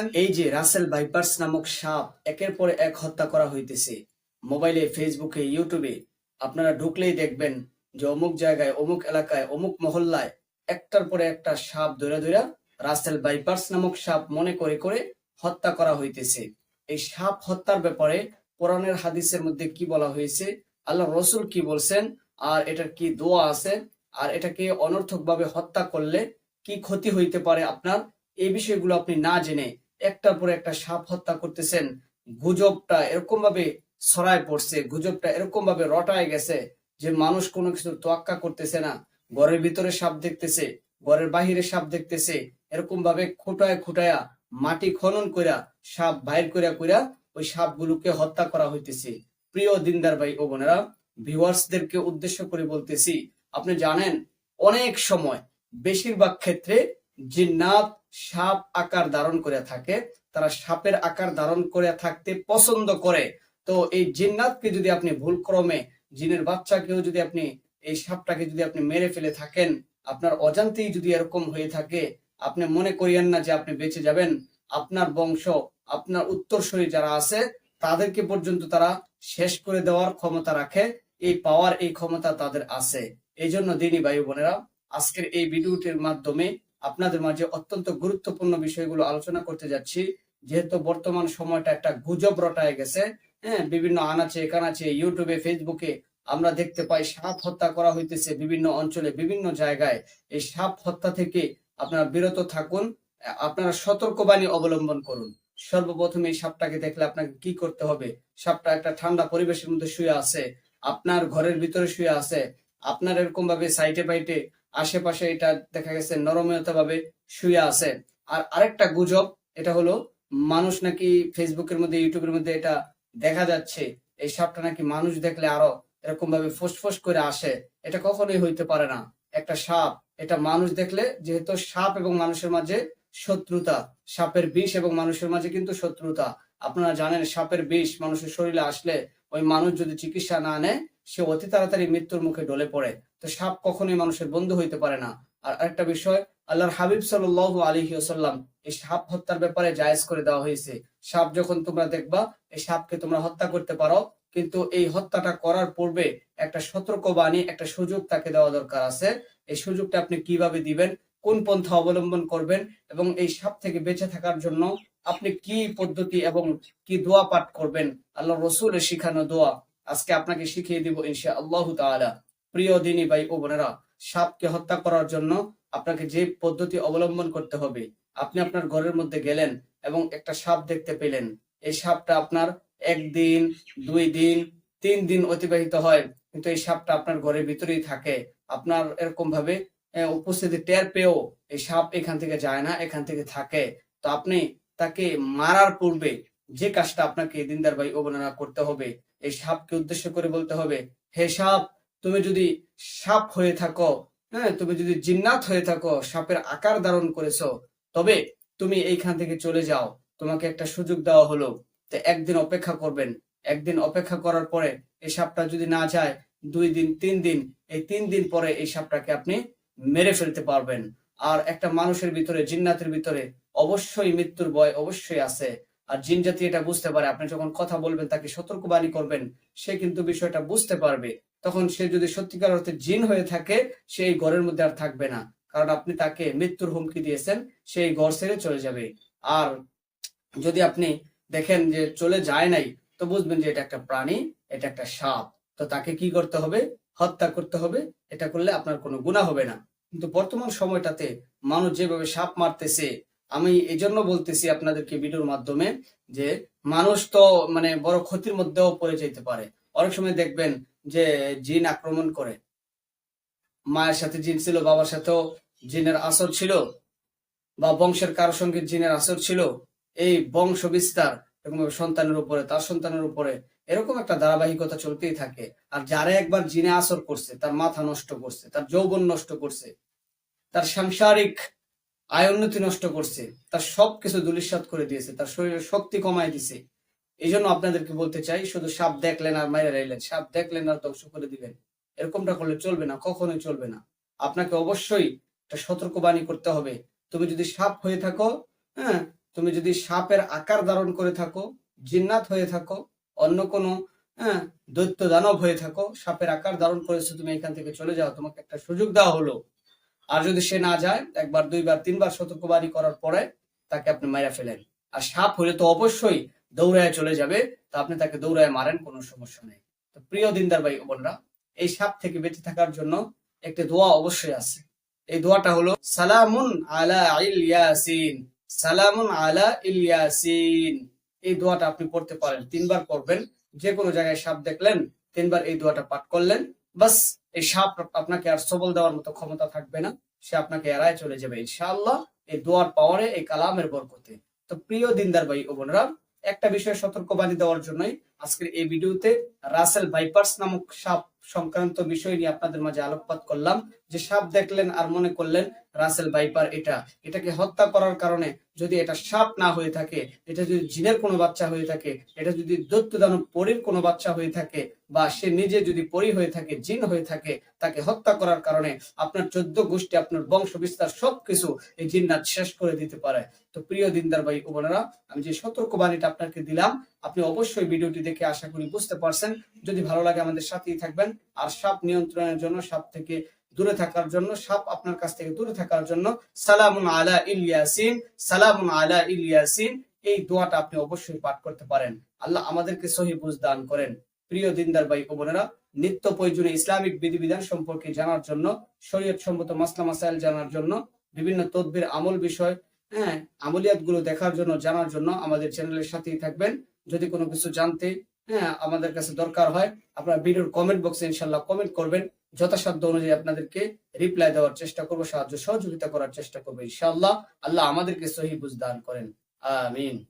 এই যে রাসেল ভাইপার্স নামক সাপ একের পর এক হত্যা করা হইতেছে। মোবাইলে, ফেসবুকে, ইউটিউবে আপনারা ঢুকলেই দেখবেন যে অমুক জায়গায়, অমুক এলাকায়, অমুক মহল্লায় একটার পরে একটা সাপ ধরে ধরে রাসেল ভাইপার্স নামক সাপ মনে করে করে হত্যা করা হইতেছে। এই সাপ হত্যার ব্যাপারে কোরআনের হাদিসের মধ্যে কি বলা হয়েছে, আল্লাহ রসুল কি বলছেন, আর এটার কি দোয়া আছে, আর এটাকে অনর্থক ভাবে হত্যা করলে কি ক্ষতি হইতে পারে আপনার এই বিষয়গুলো আপনি না জেনে একটার পর একটা সাপ হত্যা করতেছেন, গুজবটা এরকম ভাবে ছড়ায় পড়ছে, গুজবটা এরকম ভাবে রটায় গেছে যে মানুষ কোনো কিছু তোয়াক্কা করতেছে না। ঘরের ভিতরে সাপ দেখতেছে, ঘরের বাহিরে সাপ দেখতেছে এরকম ভাবে খুঁটায় খুঁটায়া, মাটি খনন কইরা, সাপ বাইর কইরা কইরা ওই সাপগুলোকে হত্যা করা হইতেছে। প্রিয় দিনদার ভাই ও বোনেরা, ভিউয়ার্সদেরকে উদ্দেশ্য করে বলতেছি, আপনি জানেন অনেক সময় বেশিরভাগ ক্ষেত্রে জিন্নাত সাপ আকার ধারণ করে থাকে, তারা সাপের আকার ধারণ করে থাকতে পছন্দ করে। তো এই জিন্নাতকে যদি আপনি ভুল ক্রমে জিনের বাচ্চাকেও যদি আপনি এই সাপটাকে যদি আপনি মেরে ফেলে থাকেন, আপনার অজান্তেই যদি এরকম হয়ে থাকে, আপনি মনে করিয়েন না যে আপনি বেঁচে যাবেন। আপনার বংশ, আপনার উত্তরসূরি যারা আছে, তাদেরকে পর্যন্ত তারা শেষ করে দেওয়ার ক্ষমতা রাখে। এই পাওয়ার, এই ক্ষমতা তাদের আছে। এই জন্য দিনী ভাই বোনেরা, আজকের এই ভিডিওটির মাধ্যমে আপনাদের মাঝে অত্যন্ত গুরুত্বপূর্ণ বিষয়গুলো আলোচনা করতে যাচ্ছি। যেহেতু বর্তমান সময়টা একটা গুজব রটায় গেছে হ্যাঁ বিভিন্ন আনাচে কানাচে ইউটিউবে ফেসবুকে আমরা দেখতে পাই সাপ হত্যা করা হইতেছে বিভিন্ন অঞ্চলে, বিভিন্ন জায়গায়। এই সাপ হত্যা থেকে আপনারা বিরত থাকুন, আপনারা সতর্কবাণী অবলম্বন করুন। সর্বপ্রথম এই সাপটাকে দেখলে আপনাকে কি করতে হবে? সাপটা একটা ঠান্ডা পরিবেশের মধ্যে শুয়ে আছে, আপনার ঘরের ভিতরে শুয়ে আছে, আপনার এরকম ভাবে সাইটে বাইটে আশেপাশে এটা দেখা গেছে নরময়তা ভাবে শুয়ে আছে। আর আরেকটা গুজব, এটা হলো মানুষ নাকি ফেসবুকের মধ্যে ইউটিউবের মধ্যে এটা দেখা যাচ্ছে। এই সাপটা নাকি মানুষ দেখলে আরও এরকম ভাবে ফোসফোস করে আসে। এটা কখনোই হইতে পারে না। একটা সাপ, এটা মানুষ দেখলে যেহেতু সাপ এবং মানুষের মাঝে শত্রুতা, সাপের বিষ এবং মানুষের মাঝে কিন্তু শত্রুতা। আপনারা জানেন সাপের বিষ মানুষের শরীরে আসলে ওই মানুষ যদি চিকিৎসা না নেয় সে অতি তাড়াতাড়ি মৃত্যুর মুখে ডলে পড়ে। তো সাপ কখনোই মানুষের বন্ধু হইতে পারে না। আর আরেকটা বিষয়, আল্লাহর হাবিব সাল্লাহ আলহি আসাল্লাম এই সাপ হত্যার ব্যাপারে জায়েজ করে দেওয়া হয়েছে। সাপ যখন তোমরা দেখবা, এই সাপকে তোমরা হত্যা করতে পারো, কিন্তু এই হত্যাটা করার পূর্বে একটা সতর্ক বাণী একটা সুযোগ তাকে দেওয়া দরকার আছে। এই সুযোগটা আপনি কীভাবে দিবেন, কোন পন্থা অবলম্বন করবেন, এবং এই সাপ থেকে বেঁচে থাকার জন্য আপনি কি পদ্ধতি এবং কি দোয়া পাঠ করবেন? আল্লাহ রসুলের শিখানো দোয়া। আজকে আপনাকে শিখিয়ে দিব ইনশা আল্লাহ তাআলা। প্রিয় দিনী ভাই ও বোনেরা, সাপকে হত্যা করার জন্য আপনাকে যে পদ্ধতি অবলম্বন করতে হবে, আপনি আপনার ঘরের মধ্যে গেলেন এবং একটা সাপ দেখতে পেলেন। এই সাপটা আপনার একদিন, দুই দিন, তিন দিন অতিবাহিত হয়, কিন্তু এই সাপটা আপনার ঘরের ভিতরেই থাকে। আপনার এরকম ভাবে উপস্থিতি টের পেয়েও এই সাপ এখান থেকে যায় না, এখান থেকে থাকে। তো আপনি তাকে মারার পূর্বে যে কাজটা আপনাকে দিনদার ভাই ও করতে হবে, এই সাপকে উদ্দেশ্য করে বলতে হবে, হে সাপ, তুমি যদি সাপ হয়ে থাকো হ্যাঁ তুমি যদি জিন্নাত হয়ে থাকো, সাপের আকার ধারণ করেছ, তবে তুমি এইখান থেকে চলে যাও। তোমাকে একটা সুযোগ দেওয়া হলো, তো একদিন অপেক্ষা করবেন। একদিন অপেক্ষা করার পরে এই সাপটা যদি না যায়, দুই দিন, তিন দিন, এই তিন দিন পরে এই সাপটাকে আপনি মেরে ফেলতে পারবেন। আর একটা মানুষের ভিতরে, জিন্নাতের ভিতরে অবশ্যই মৃত্যুর ভয় অবশ্যই আছে। আর জিন জাতি এটা বুঝতে পারে। আপনি যখন কথা বলবেন, তাকে সতর্কবাণী করবেন, সে কিন্তু বিষয়টা বুঝতে পারবে। তখন সে যদি সত্যিকার অর্থে জিন হয়ে থাকে, সে এই ঘরের মধ্যে আর থাকবে না। কারণ আপনি তাকে মৃত্যুর হুমকি দিয়েছেন, সে এই ঘর ছেড়ে চলে যাবে। আর যদি আপনি দেখেন যে চলে যায় নাই, তো বুঝবেন যে এটা একটা প্রাণী, এটা একটা সাপ। তো তাকে কি করতে হবে? হত্যা করতে হবে। এটা করলে আপনার কোনো গুণা হবে না। কিন্তু বর্তমান সময়টাতে মানুষ যেভাবে সাপ মারতেছে আমি এই জন্য বলতেছি আপনাদেরকে ভিডিওর মাধ্যমে যে মানুষ তো মানে বড় ক্ষতির মধ্যেও পড়ে যেতে পারে। অনেক সময় দেখবেন যে জিন আক্রমণ করে। মায়ের সাথে জিন ছিল, বাবার সাথেও জিনের আসর ছিল বা বংশের কারও সঙ্গে জিনের আসর ছিল। এই বংশ বিস্তার এরকম সন্তানের উপরে, তার সন্তানের উপরে এরকম একটা ধারাবাহিকতা চলতেই থাকে। আর যারা একবার জিনে আসর করছে, তার মাথা নষ্ট করছে, তার যৌবন নষ্ট করছে, তার সাংসারিক আয় উন্নতি নষ্ট করছে, তার সবকিছু দুলিশাত করে দিয়েছে, তার শরীরের শক্তি কমায় দিছে। এই জন্য আপনাদেরকে বলতে চাই, শুধু সাপ দেখলেন আর মাইরে রাইলেন, সাপ দেখলেন আর ধ্বংস করে দিবেন। এরকমটা করলে চলবে না, কখনোই চলবে না। আপনাকে অবশ্যই একটা সতর্কবাণী করতে হবে, তুমি যদি সাপ হয়ে থাকো হ্যাঁ তুমি যদি সাপের আকার ধারণ করে থাকো, জিন্নাত হয়ে থাকো, অন্য কোনো হ্যাঁ দৈত্য দানব হয়ে থাকো, সাপের আকার ধারণ করেছ, তুমি এখান থেকে চলে যাও, তোমাকে একটা সুযোগ দেওয়া হলো। আর যদি সে না যায়, একবার, দুইবার, তিনবার সতর্কবাণী করার পরে তাকে আপনি মাইরা ফেলেন। আর সাপ হলে তো অবশ্যই দৌড়ায় চলে যাবে, তা আপনি তাকে দৌড়ায় মারেন, কোনো সমস্যা নেই। তো প্রিয় দিনদার ভাই বোনরা, এই সাপ থেকে বেঁচে থাকার জন্য একটি দোয়া অবশ্যই আছে। এই দোয়াটা হলো, সালামুন আলা ইলিয়াসিন সালামুন আলা ইলিয়াসিন এই দোয়াটা আপনি পড়তে পারেন, তিনবার পড়বেন। যে কোনো জায়গায় সাপ দেখলেন, তিনবার এই দোয়াটা পাঠ করলেন। বাস, এই সাপ আপনাকে আর সবল দেওয়ার মতো ক্ষমতা থাকবে না। সে আপনাকে এড়ায় চলে যাবে ইনশাআল্লাহ। এই দোয়ার পাওয়ারে, এই কালামের বরকতে। তো প্রিয় দিনদার ভাই ও বোনেরা, একটা বিষয়ে সতর্কবাণী দেওয়ার জন্যই আজকের এই ভিডিওতে রাসেল ভাইপার্স নামক সাপ সংক্রান্ত বিষয় নিয়ে আপনাদের মাঝে আলোকপাত করলাম। যে সাপ দেখলেন আর মনে করলেন রাসেল ভাইপার এটা। এটাকে হত্যা করার কারণে যদি এটা সাপ না হয়ে থাকে, এটা যদি জিনের কোনো বাচ্চা হয়ে থাকে, এটা যদি দৈত্য দানব পরীর কোনো বাচ্চা হয়ে থাকে বা সে নিজে যদি পরি হয়ে থাকে, জিন হয়ে থাকে, তাকে হত্যা করার কারণে আপনার চোদ্দ গোষ্ঠী, আপনার বংশ বিস্তার সবকিছু এই জিন্নাত শেষ করে দিতে পারে। তো প্রিয় দিনদার ভাই বোনেরা, আমি যে সতর্কবাণীটা আপনাকে দিলাম, আপনি অবশ্যই ভিডিওটি দেখে আশা করি বুঝতে পারছেন। যদি ভালো লাগে আমাদের সাথেই থাকবেন। আর সাপ নিয়ন্ত্রণের জন্য সাপ থেকে দূরে থাকার জন্য, সাপ আপনার কাছ থেকে দূরে থাকার জন্য সালামুন আলা ইলিয়াসিন সালামুন আলা ইলিয়াসিন এই দোয়াটা আপনি অবশ্যই পাঠ করতে পারেন। আল্লাহ আমাদেরকে সহি বুঝ দান করেন। প্রিয় দিনদার ভাই বোনেরা, নিত্য প্রয়োজনীয় ইসলামিক বিধিবিধান সম্পর্কে জানার জন্য শরীয়ত সম্মত মাসলা মাসাইল জানার জন্য, বিভিন্ন তদবির আমল বিষয় হ্যাঁ আমলিয়াতগুলো দেখার জন্য, জানার জন্য আমাদের চ্যানেলের সাথেই থাকবেন। যদি কোনো কিছু জানতে হ্যাঁ আমাদের কাছে দরকার হয়, আপনারা ভিডিওর কমেন্ট বক্সে ইনশাল্লাহ কমেন্ট করবেন। যথাসাধ্য অনুযায়ী আপনাদেরকে রিপ্লাই দেওয়ার চেষ্টা করব, সাহায্য সহযোগিতা করার চেষ্টা করব, ইনশাআল্লাহ। আল্লাহ আমাদেরকে সহি বুঝ দান করেন। আমিন।